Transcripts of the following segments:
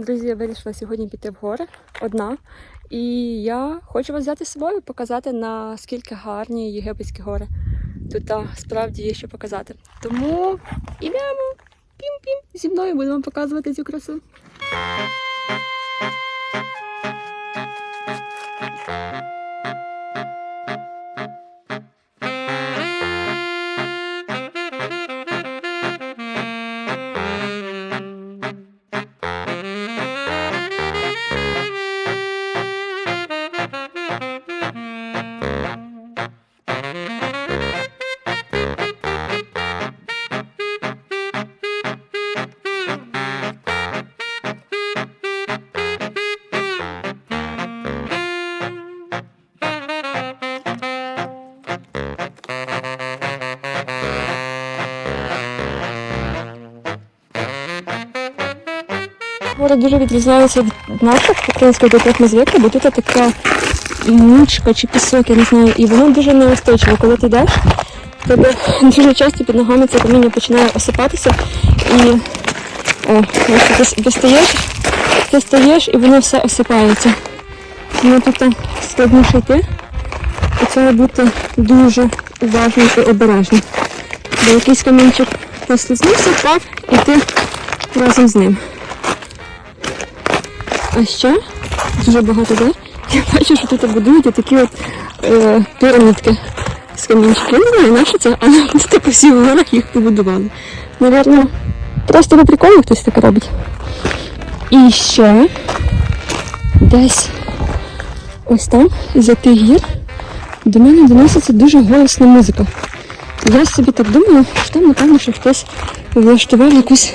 Друзі, я вирішила сьогодні піти в гори одна. І я хочу вас взяти з собою, показати наскільки гарні єгипетські гори. Тут та, справді є що показати. Тому ідемо пім-пім зі мною будемо показувати цю красу. Гори дуже відрізняються від наших українських, яких ми звикли, бо тут така мучка чи пісок, я не знаю, і воно дуже неустойчиво. Коли ти йдеш, тебе дуже часто під ногами це каміння починає осипатися і о, ти достаєш, ти стаєш і воно все осипається. Тому тут складніше йти. І треба бути дуже уважним і обережним. Бо якийсь камінчик послизнувся, впав, і ти разом з ним. А ще дуже багато де. Я бачу, що тут будують такі от е, пірамідки з камінчиків. Я не знаю, на що це, але тут по всіх горах їх побудували. Навірно, просто по приколу хтось таке робить. І ще десь ось там, за тих гір, до мене доноситься дуже голосна музика. Я собі так думала, що там, напевно, що хтось влаштував якусь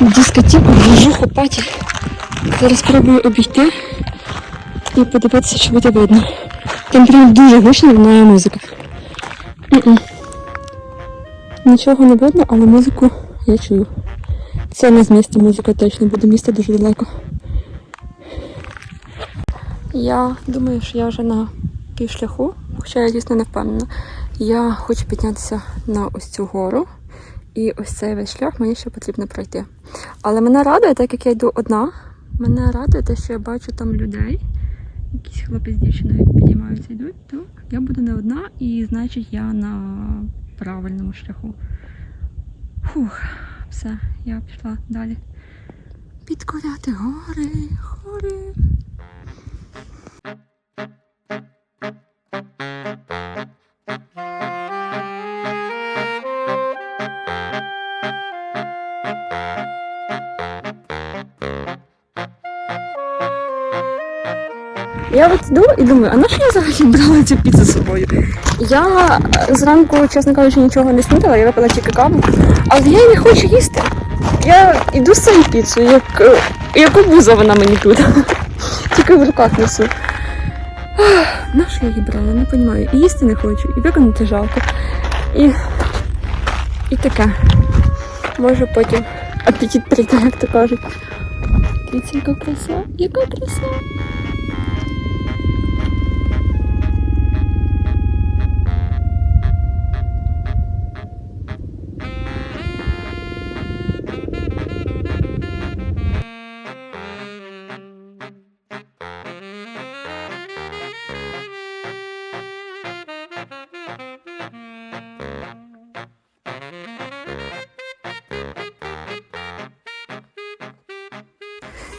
дискотеку, движуху, паті. Зараз спробую обійти і подивитися, чи буде видно. Там прям дуже гучно лунає музика. М-м. Нічого не видно, але музику я чую. Це не з міста музика точно, бо до міста дуже далеко. Я думаю, що я вже на півшляху, хоча я дійсно не впевнена. Я хочу піднятися на ось цю гору. І ось цей весь шлях мені ще потрібно пройти. Але мене радує, так як я йду одна, мене радує те, що я бачу там людей. Якісь хлопець з дівчиною підіймаються йдуть, то я буду не одна і значить я на правильному шляху. Фух, все, я пішла далі. Підкоряти гори, гори. Я от йду і думаю, а на що я взагалі брала цю піцу з собою? Я е, зранку, чесно кажучи, нічого не снідала, я випила тільки каву, але я не хочу їсти. Я йду з цією піцею, як, е, як обуза вона мені тут. Тільки в руках несу. Ах, На що я її брала? Не розумію. І їсти не хочу, і виконати жалко. І, і таке. Може потім апетит прийде, як то кажуть. Дивіться, яка краса, яка краса.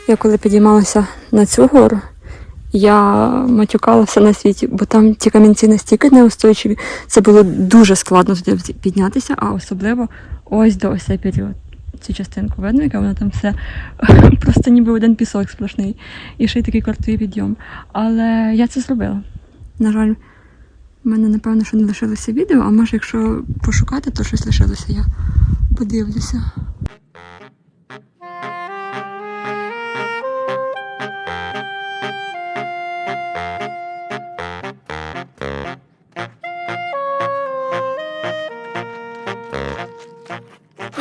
Я коли підіймалася на цю гору, я матюкалася на світі, бо там ті камінці настільки неустойчиві. Це було дуже складно туди піднятися, а особливо ось до ось цей період. Цю частинку видно, яка вона там все просто ніби один пісок сплошний. І ще й такий картовий підйом. Але я це зробила. На жаль, в мене, напевно, що не лишилося відео, а може, якщо пошукати, то щось лишилося. Я подивлюся.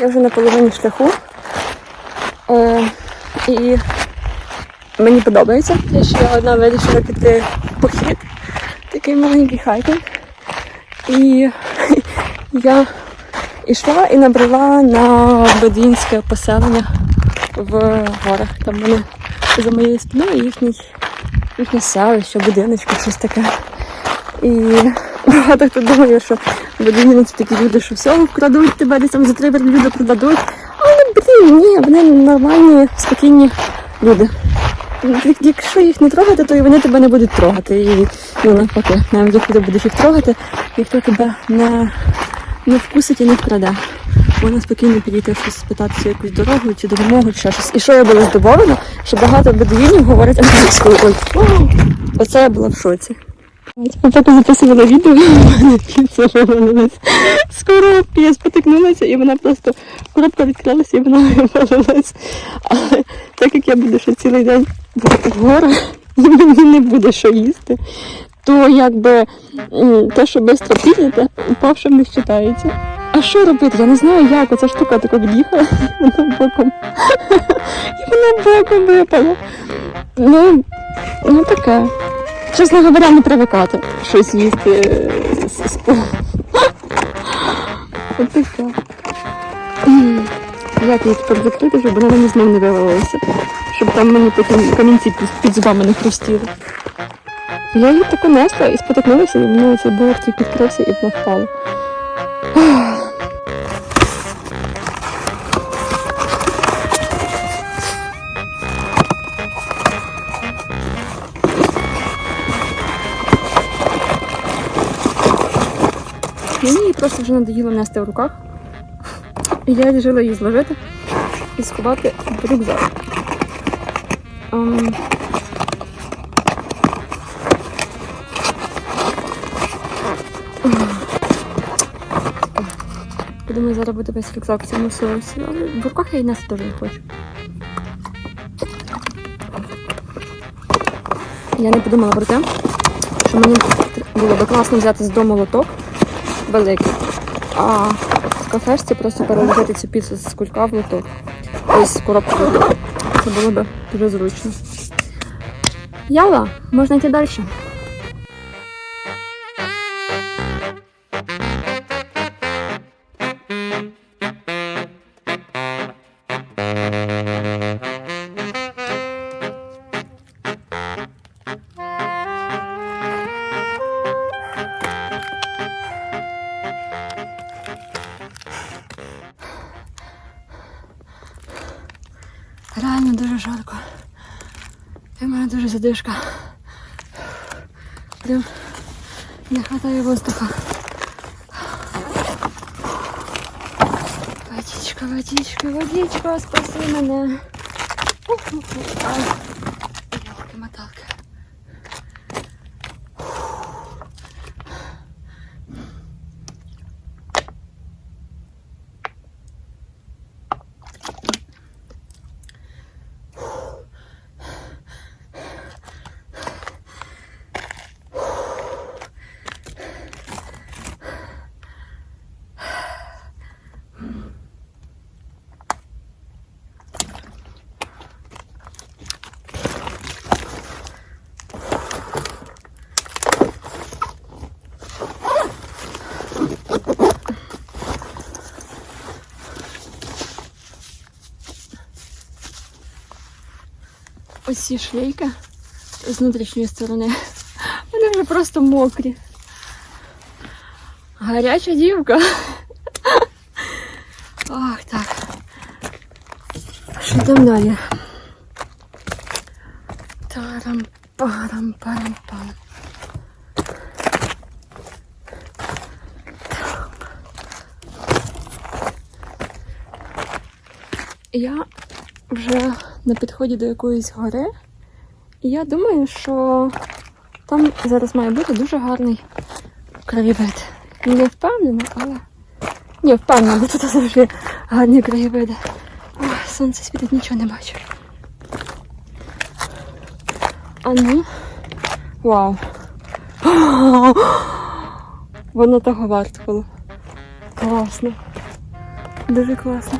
Я вже на половині шляху. Е, і мені подобається. Я ще одна вирішила піти в похід. Такий маленький хайкінг. І я йшла і набрела на бедуїнське поселення в горах. Там вони за моєю спиною їхній, їхнє селище, будиночко, щось таке. І багато хто думає, що це такі люди, що все вкрадуть тебе, десь там за три люди продадуть. Але блін, ні, вони нормальні, спокійні люди. Якщо їх не трогати, то і вони тебе не будуть трогати. І ну, навпаки, навіть якщо ти будеш їх трогати, ніхто тебе не, не вкусить і не вкраде. Можна спокійно підійти щось спитатися якусь дорогу чи допомогу, чи щось. І що я була здивована, що багато бедуїнів говорять англійською. Оце я була в шоці. Поки записувала відео, у мене піца з я спотикнулася, і вона просто коробка відкрилася і вона вивалилась. Але так як я буду ще цілий день в горах, і мені не буде що їсти, то якби те, що швидко підняте, упавшим не вважається. А що робити? Я не знаю, як оця штука тако від'їхала, боком. І вона боком випала. Ну, ну таке. Чесно говоря, не привикати щось їсти з, полу. От таке. Як її тепер закрити, щоб вона мені знов не вивалилася. Щоб там мені потім камінці під зубами не хрустіли. Я її таку несла і спотикнулася, і мені цей бортик відкрився і вона. Мені її просто вже надоїло нести в руках. І я вирішила її зложити і сховати в рюкзак. Ем, Думаю, зараз буде весь рюкзак в цьому соусі, але в руках я її нести дуже не хочу. Я не подумала про те, що мені було би класно взяти з дому лоток великий, а в кафешці просто переложити цю піцу з кулька в лоток. Ось з. Це було б дуже зручно. Яла, можна йти далі. Ось ці шлейки з внутрішньої сторони. Вони вже просто мокрі. Гаряча дівка. Ох, так. Що там далі? тарам парам парам пам Я вже на підході до якоїсь гори, і я думаю, що там зараз має бути дуже гарний краєвид. Не впевнена, але. Ні, впевнена, бо тут завжди гарні краєвиди. Ой, сонце світить, нічого не бачу. А ну. Вау. Воно того варто було. Класно. Дуже класно.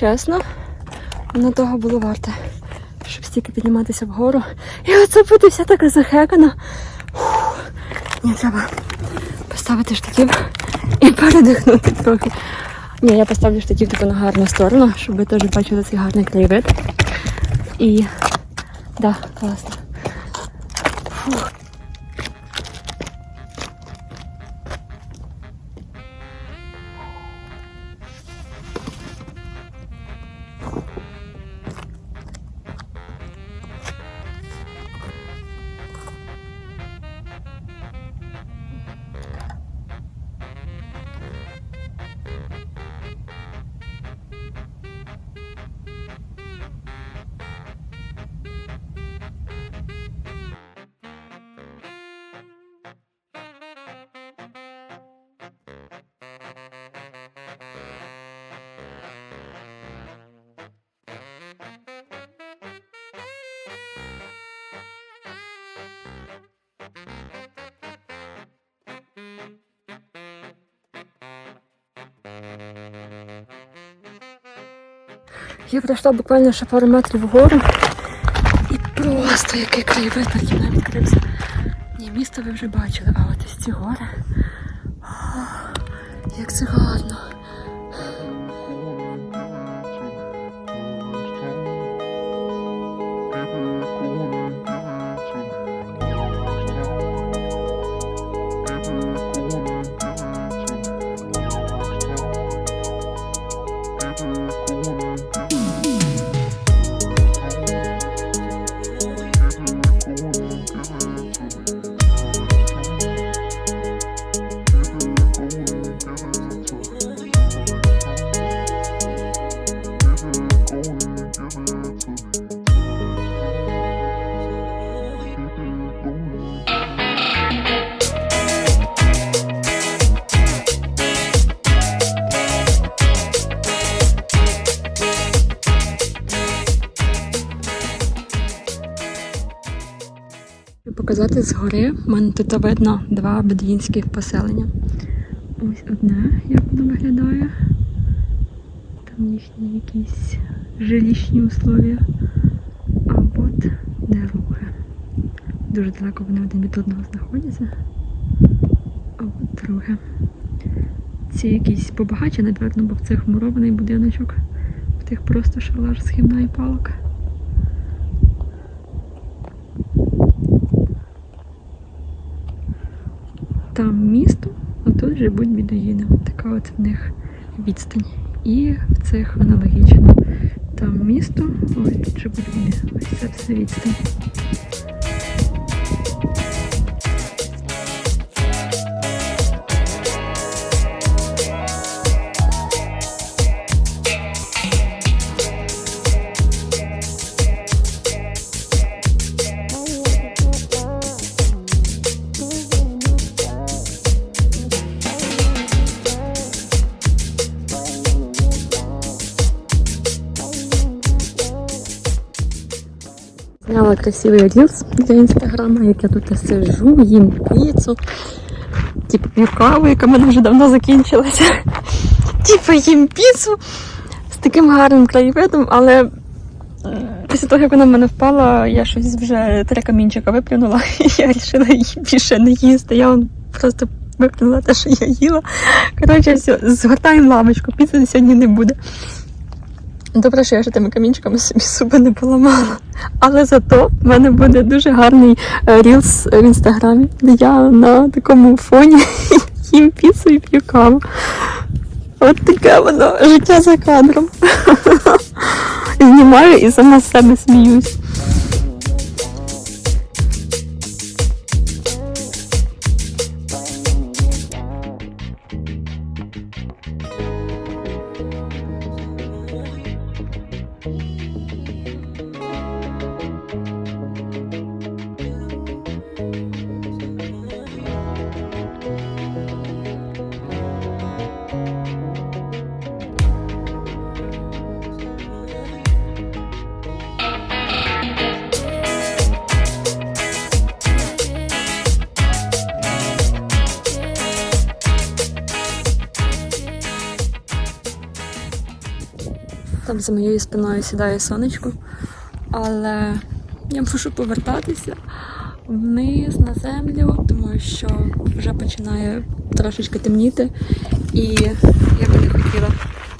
Чесно, воно того було варте, щоб стільки підніматися вгору. І оце буде вся така захекана. Ні, треба поставити штатів і передихнути трохи. Ні, я поставлю штатів типу на гарну сторону, щоб ви теж бачили цей гарний краєвид. І да, класно. Я пройшла буквально ще пару метрів вгору. І просто який краєвид на мною відкрився. Ні, місто ви вже бачили, а от ось ці гори. Показати згори, в мене тут видно два бедуїнських поселення. Ось одне, як воно виглядає. Там їхні якісь жилищні условия. А от друге. Дуже далеко вони один від одного знаходяться. А от друге. Ці якісь побагаче, напевно, бо в цих мурований будиночок. В тих просто шалаш з гімна і палок. Там місто, а тут живуть бідуїни. Така от в них відстань. І в цих аналогічно. Там місто, ось тут живуть люди. Ось це все відстань. Зняла красивий рілс для інстаграма, як я тут сижу, їм піцу. Типу п'ю каву, яка мене вже давно закінчилася. Типу їм піцу з таким гарним краєвидом, але після того, як вона в мене впала, я щось вже три камінчика виплюнула, і я вирішила її більше не їсти. Я вон просто виплюнула те, що я їла. Коротше, все, згортаємо лавочку, піци сьогодні не буде. Добре, що я ще тими камінчиками собі зуби не поламала. Але зато в мене буде дуже гарний е, рілс в інстаграмі, де я на такому фоні їм піцу і п'ю каву. От таке воно життя за кадром. Знімаю і сама себе сміюсь. За моєю спиною сідає сонечко, але я мушу повертатися вниз на землю, тому що вже починає трошечки темніти. І я би не хотіла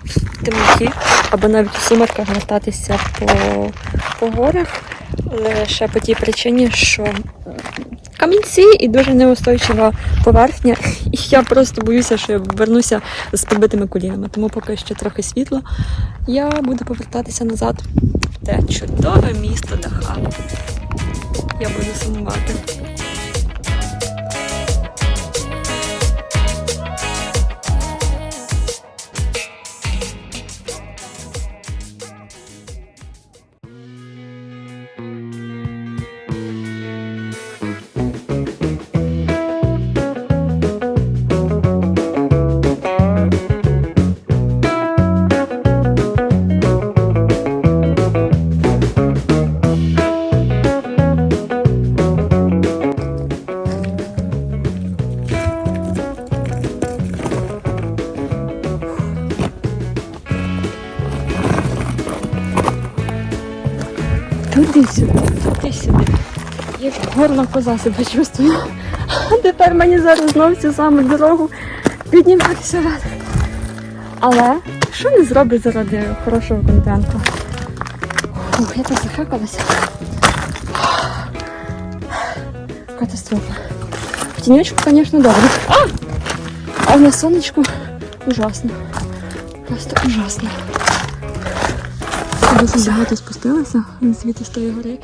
в темноті або навіть у сумерках вертатися по, по горах лише по тій причині, що камінці і дуже неустойчива поверхня. І я просто боюся, що я вернуся з побитими колінами. Тому поки ще трохи світло. Я буду повертатися назад в те чудове місто Даха. Я буду сумувати. Туди сюди, туди сюди. Як горла коза себе чувствую. Тепер мені зараз знов цю саму дорогу підніматися вверх. Але що не зроблю заради хорошого контенту? Ух, я так захекалася. Катастрофа. В тіньочку, звісно, добре. А! а на сонечку ужасно. Просто ужасно. Дуже багато спустилася звідти з тої гори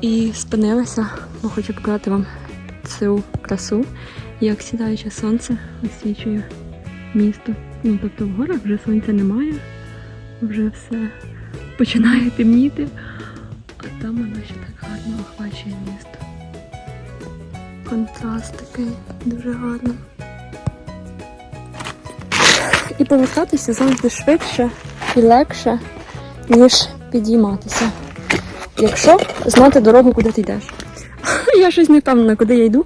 і спинилася, бо хочу показати вам цю красу, як сідаюче сонце освічує місто. Ну, тобто в горах вже сонця немає, вже все починає темніти, а там воно ще так гарно охвачує місто. Контраст такий дуже гарний. І повертатися завжди швидше і легше, ніж підійматися. Якщо знати дорогу, куди ти йдеш. Я щось не впевнена, куди я йду.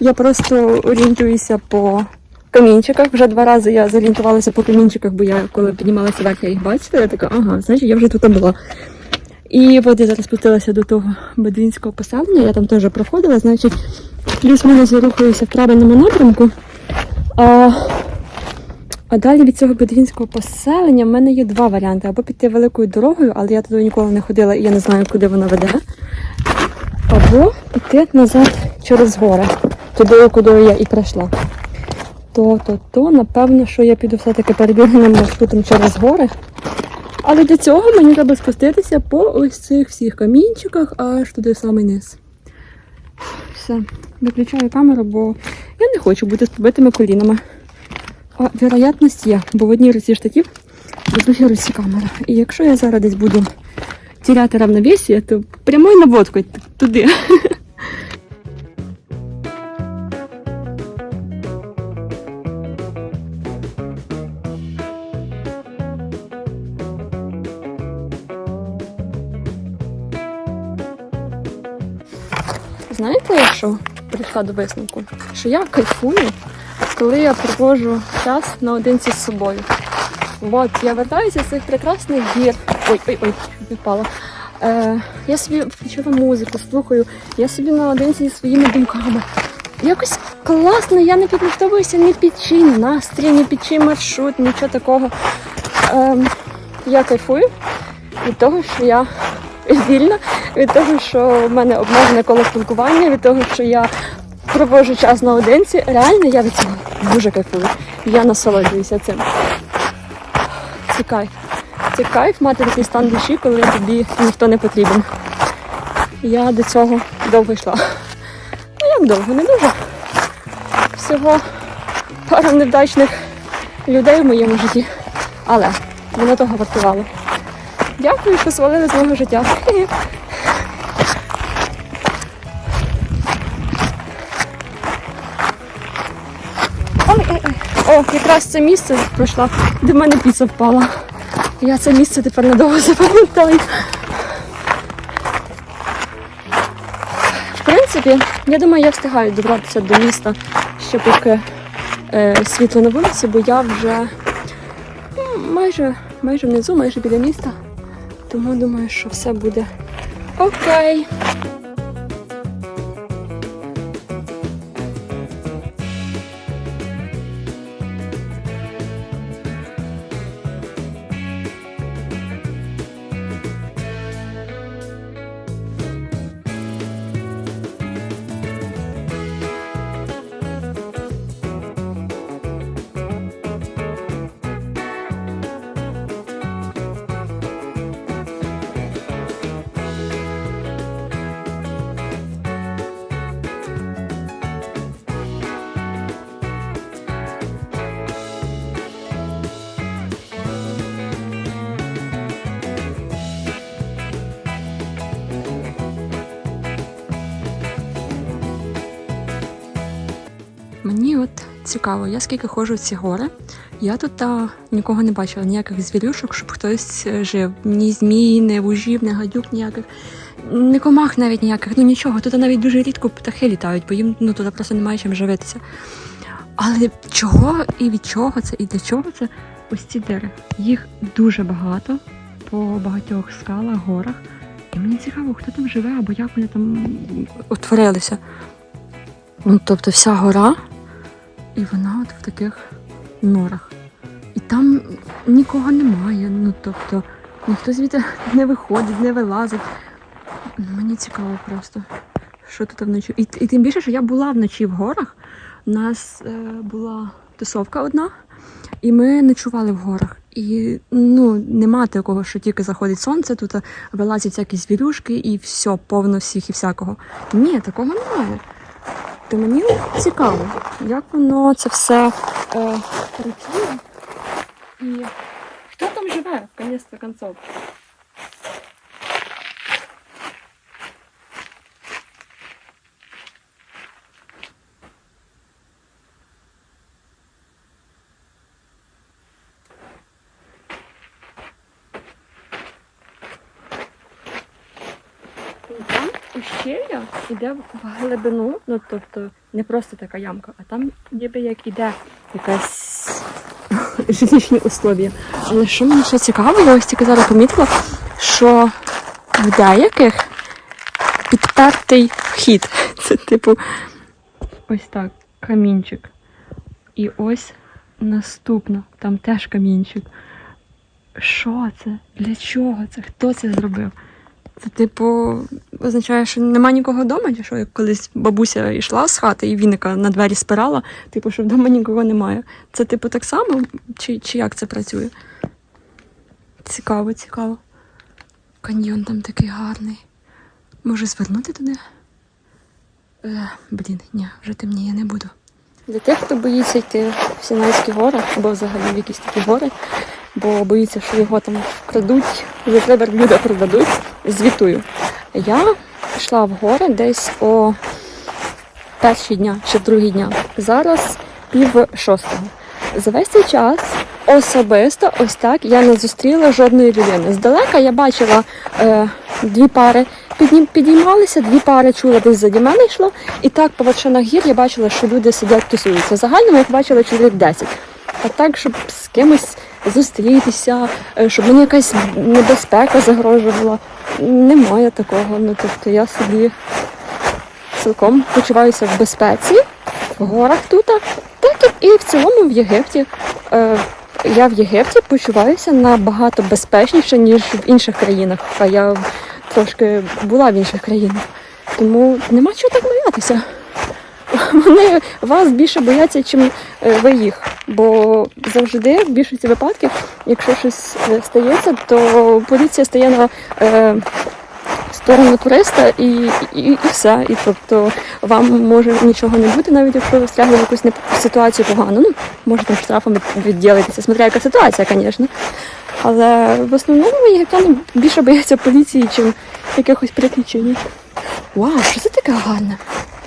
Я просто орієнтуюся по камінчиках. Вже два рази я зорієнтувалася по камінчиках, бо я коли піднімалася вверх, я їх бачила. Я така, ага, значить, я вже тут була. І от я зараз спустилася до того бедвінського поселення, я там теж проходила, значить, плюс-мінус я рухаюся в правильному напрямку. А, а далі від цього бедвінського поселення в мене є два варіанти. Або піти великою дорогою, але я туди ніколи не ходила і я не знаю, куди вона веде. Або піти назад через гори, туди, куди я і прийшла. То, то, то, напевно, що я піду все-таки перебігненим маршрутом через гори. Але для цього мені треба спуститися по ось цих всіх камінчиках аж туди самий низ. Все, виключаю камеру, бо я не хочу бути з побитими колінами. А вероятність є, бо в одній руці штатів, в другій руці камера. І якщо я зараз десь буду теряти равновесие, то прямою наводкою туди. Знаєте, що прийшла до висновку? Що я кайфую, коли я проводжу час наодинці з собою. От, я вертаюся з цих прекрасних гір. Ой, ой, ой, чуть не впала. Е, я собі включила музику, слухаю, я собі наодинці зі своїми думками. Якось класно, я не підлаштовуюся ні під чий настрій, ні під чий маршрут, нічого такого. Ем, я кайфую від того, що я вільна, від того, що в мене обмежене коло спілкування, від того, що я проводжу час наодинці. Реально я від цього дуже кайфую. Я насолоджуюся цим. Це кайф. Це кайф мати такий стан душі, коли тобі ніхто не потрібен. Я до цього довго йшла. Ну як довго, не дуже. Всього пара невдачних людей в моєму житті. Але воно того вартувало. Дякую, що свалили з мого життя. О, якраз це місце пройшла, де в мене піца впала. Я це місце тепер надовго запам'ятаю. В принципі, я думаю, я встигаю добратися до міста ще поки е, світло на вулиці, бо я вже майже, майже внизу, майже біля міста. Тому думаю, що все буде окей. Цікаво, я скільки ходжу в ці гори. Я тут та, нікого не бачила, ніяких звірюшок, щоб хтось е, жив. Ні змій, ні вужів, ні гадюк ніяких. Ні комах навіть ніяких, ну нічого. Тут навіть дуже рідко птахи літають, бо їм ну, тут просто немає чим живитися. Але чого і від чого це, і для чого це ось ці дири? Їх дуже багато по багатьох скалах, горах. І мені цікаво, хто там живе або як вони там утворилися. Ну, тобто вся гора, і вона от в таких норах. І там нікого немає. Ну, тобто, ніхто звідти не виходить, не вилазить. Ну, Мені цікаво просто, що тут вночі. І, і тим більше, що я була вночі в горах. У нас е, була тусовка одна, і ми ночували в горах. І ну, нема такого, що тільки заходить сонце, тут вилазять всякі звірюшки і все, повно всіх і всякого. Ні, такого немає. То мені цікаво, як воно це все е, працює. І хто там живе, в конець концов? І там йде в глибину, ну тобто не просто така ямка, а там ніби як іде якась жилищні условия. Але що мені ще цікаво, я ось тільки зараз помітила, що в деяких підпертий вхід. Це типу ось так, камінчик. І ось наступна, там теж камінчик. Що це? Для чого це? Хто це зробив? Це, типу, означає, що нема нікого вдома, чи що як колись бабуся йшла з хати і віника на двері спирала, типу, що вдома нікого немає. Це, типу, так само, чи, чи як це працює? Цікаво, цікаво. Каньйон там такий гарний. Може звернути туди? Е, блін, ні, вже темніє не буду. Для тих, хто боїться йти в Сінайські гори або взагалі в якісь такі гори, бо боїться, що його там вкрадуть, за три верблюда продадуть, звітую. Я пішла в гори десь о перші дня чи другі дня. Зараз пів шостого. За весь цей час особисто ось так я не зустріла жодної людини. Здалека я бачила е, дві пари підіймалися, дві пари чула десь заді мене йшло. І так по вершинах гір я бачила, що люди сидять тусуються. Загально я бачила чоловік 10. А так, щоб з кимось зустрітися, е, щоб мені якась небезпека загрожувала. Немає такого. Ну тобто я собі цілком почуваюся в безпеці, в горах тут, так і в цілому в Єгипті. Е, я в Єгипті почуваюся набагато безпечніше, ніж в інших країнах. А я трошки була в інших країнах. Тому нема чого так боятися. Вони вас більше бояться, чим е, ви їх. Бо завжди, в більшості випадків, якщо щось е, стається, то поліція стає на е, сторону туриста і, і, і все. І тобто вам може нічого не бути, навіть якщо ви встрягли в якусь ситуацію погану. Ну, може там штрафом відділитися, смотря яка ситуація, звісно. Але в основному єгиптяни більше бояться поліції, чим якихось приключень. Вау, що це таке гарне?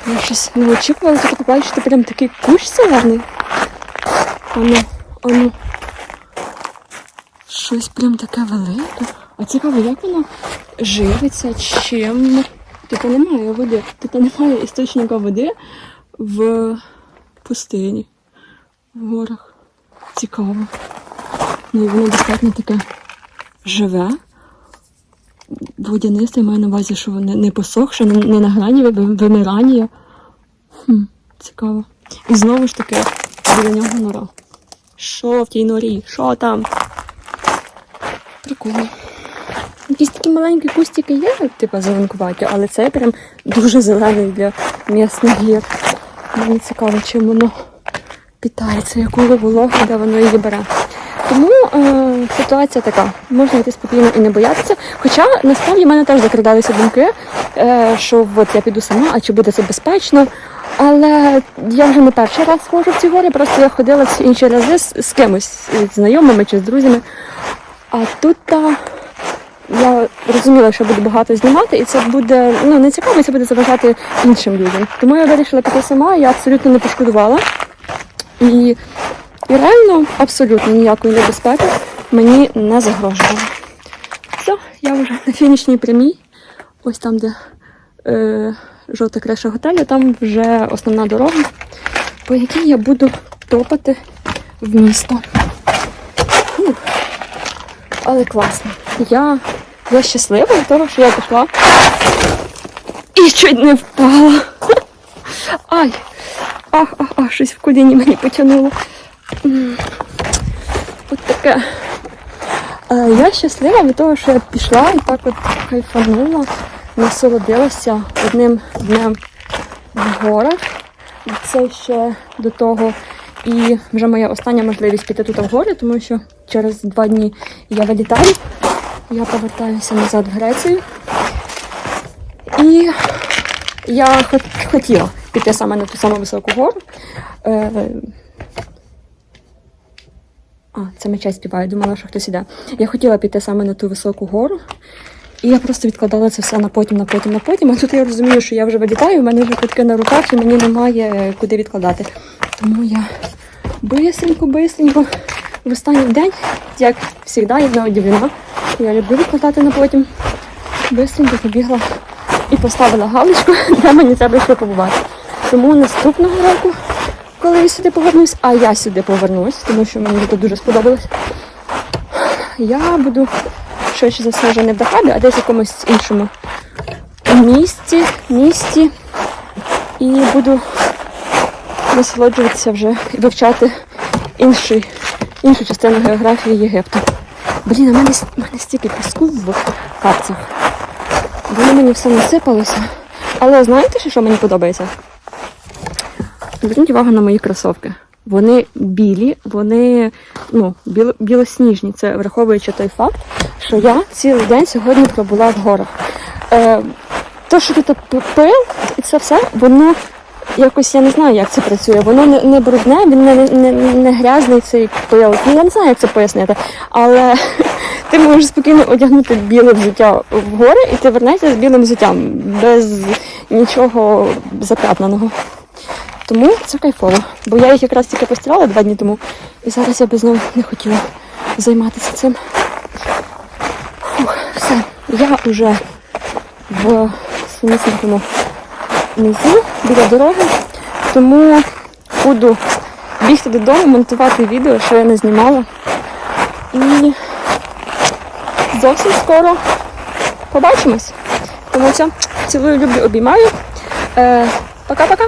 Я щось не очікувала таке побачити прям такий кущ зелений. Ану, ану. Щось прям таке велике. А цікаво, як воно живиться, чим. Типу немає води. Типу немає істочника води в пустині, в горах. Цікаво. Ну і воно достатньо таке живе. Водянисте, я маю на увазі, що не, не посохше, не, на грані вимирання. Хм, цікаво. І знову ж таки, біля нього нора. Що в тій норі? Що там? Прикольно. Якісь такі маленькі кустики є, типу зеленкуваті, але це прям дуже зелений для м'ясних гір. Мені цікаво, чим воно питається, якою вологу, де воно її бере. Тому е, ситуація така, можна йти спокійно і не боятися. Хоча насправді в мене теж закрадалися думки, е, що от я піду сама, а чи буде це безпечно. Але я вже не перший раз ходжу в ці гори, просто я ходила всі інші рази з, з кимось, з знайомими чи з друзями. А тут та, я розуміла, що буду багато знімати, і це буде ну не цікаво, це буде заважати іншим людям. Тому я вирішила піти сама, я абсолютно не пошкодувала. І, і реально абсолютно ніякої небезпеки мені не загрожувало. Все, я вже на фінішній прямій. Ось там, де е, жовта криша готелю, там вже основна дорога, по якій я буду топати в місто. Фух. Але класно. Я, я щаслива від того, що я пішла і чуть не впала. Ай! Ах, ах, ах, щось в коліні мені потягнуло. От таке. Е, Я щаслива від того, що я пішла і так от кайфанула, насолодилася одним днем в горах. Це ще до того. І вже моя остання можливість піти тут в гори, тому що через два дні я вилітаю. Я повертаюся назад в Грецію. І я хот- хотіла піти саме на ту саму високу гору. А, це меча співає, думала, що хтось іде. Я хотіла піти саме на ту високу гору. І я просто відкладала це все на потім, на потім, на потім. А тут я розумію, що я вже вилітаю, у мене вже квитки на руках і мені немає е, куди відкладати. Тому я бисенько, бисенько в останній день, як завжди, я не удивлена. Я люблю відкладати на потім. Бисенько побігла і поставила галочку, де мені треба ще побувати. Тому наступного року, коли я сюди повернусь, а я сюди повернусь, тому що мені тут дуже сподобалось, я буду швидше за все вже не в Дахабі, а десь в якомусь іншому місці, місті. І буду насолоджуватися вже і вивчати інший, іншу частину географії Єгипту. Блін, у мене, мене стільки піску в капцях. Воно мені все насипалося. Але знаєте, що мені подобається? Зверніть увагу на мої кросовки. Вони білі, вони ну, біло, білосніжні. Це враховуючи той факт, що я цілий день сьогодні пробула в горах. Е, то, що тут пил і це все, воно якось я не знаю, як це працює. Воно не, не брудне, він не, не, не грязний цей пил. Ну, я не знаю, як це пояснити. Але ти можеш спокійно одягнути біле взуття в гори, і ти вернешся з білим взуттям, без нічого запятнаного. Тому це кайфово. Бо я їх якраз тільки постирала два дні тому, і зараз я би знову не хотіла займатися цим. Фух, все, я вже в самісінькому низу біля дороги, тому буду бігти додому, монтувати відео, що я не знімала. І зовсім скоро побачимось. Тому все, цілую, люблю, обіймаю. Е, Пока-пока.